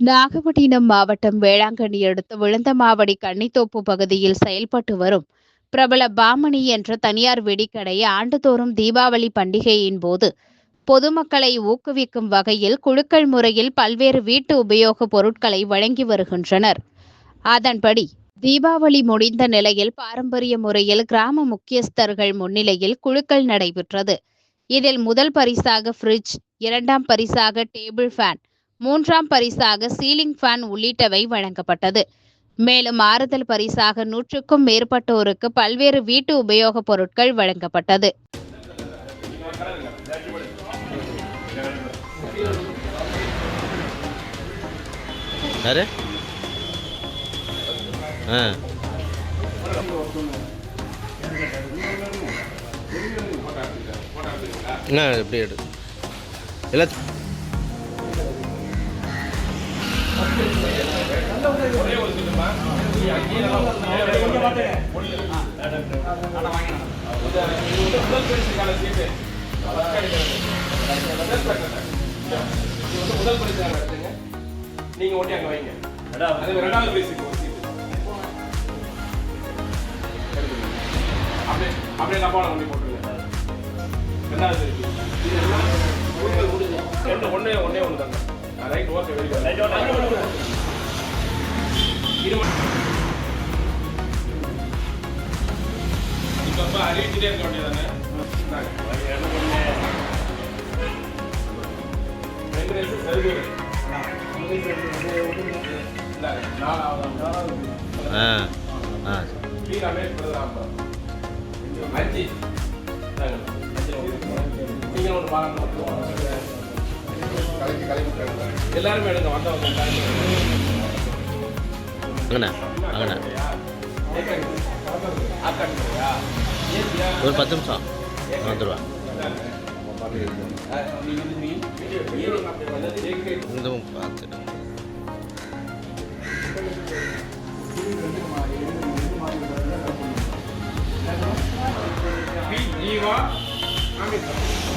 நாகப்பட்டினம் மாவட்டம் வேளாங்கண்ணி அடுத்த விழுந்தமாவடி கன்னித்தோப்பு பகுதியில் செயல்பட்டு வரும். பிரபல பாமணி என்ற தனியார் வெடிக்கடை ஆண்டுதோறும் தீபாவளி பண்டிகையின் போது பொதுமக்களை ஊக்குவிக்கும் வகையில் குழுக்கள் முறையில் பல்வேறு வீட்டு உபயோகப் பொருட்களை வழங்கி வருகின்றனர். அதன்படி தீபாவளி முடிந்த நிலையில் பாரம்பரிய முறையில் கிராம முக்கியஸ்தர்கள் முன்னிலையில் குழுக்கள் நடைபெற்றது. இதில் முதல் பரிசாக ஃப்ரிட்ஜ் இரண்டாம் பரிசாக டேபிள் ஃபேன் மூன்றாம் பரிசாக சீலிங் ஃபேன் உள்ளிட்டவை வழங்கப்பட்டது. மேலும் ஆறுதல் பரிசாக நூற்றுக்கும் மேற்பட்டோருக்கு பல்வேறு வீட்டு உபயோகப் பொருட்கள் வழங்கப்பட்டது. என்ன எப்படி எடு எல்லாம் முதல் பரிசு எடுத்துங்க நீங்க ஓட்டி அங்க வைங்க அது ரெண்டாவது பரிசு அப்படியே அப்படியே டப்பால கொண்டு போட்டுருங்க ரெண்டாவது பரிசு இது எல்லாம் ஒண்ணு முடிஞ்சு. ஒண்ணே ஒண்ணே ஒண்ணு தாங்க ரைட் ஓகே வெரி குட் இப்ப அறிவிச்சுட்டே இருக்க வேண்டியதானே ரெண்டு நிமிஷம் ஆ. எல்லாருமே எடுங்க வந்தவங்க அங்கண்ணா அங்கண்ணா. ஒரு பத்து நிமிஷம். வந்துடுவா இந்த பார்த்து. ஜீவா அமித்.